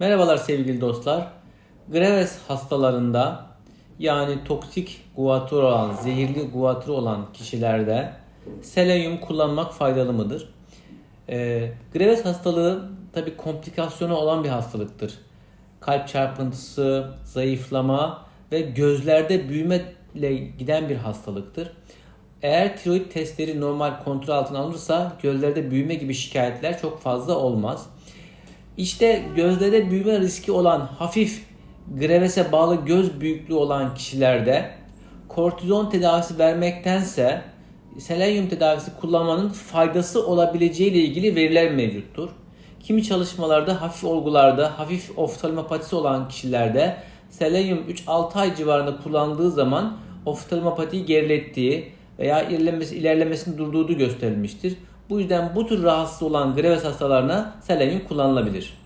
Merhabalar sevgili dostlar. Graves hastalarında yani toksik guatr olan, zehirli guatr olan kişilerde selenyum kullanmak faydalı mıdır? Ee, Graves hastalığı tabi komplikasyonu olan bir hastalıktır. Kalp çarpıntısı, zayıflama ve gözlerde büyüme ile giden bir hastalıktır. Eğer tiroid testleri normal kontrol altına alınırsa gözlerde büyüme gibi şikayetler çok fazla olmaz. İşte gözlerde büyüme riski olan hafif grevese bağlı göz büyüklüğü olan kişilerde kortizon tedavisi vermektense selenyum tedavisi kullanmanın faydası olabileceği ile ilgili veriler mevcuttur. Kimi çalışmalarda hafif olgularda hafif oftalmopatisi olan kişilerde selenyum 3-6 ay civarında kullandığı zaman oftalmopatiyi gerilettiği veya ilerlemesi, ilerlemesini durdurduğu gösterilmiştir. Bu yüzden bu tür rahatsız olan Graves hastalarına selenyum kullanılabilir.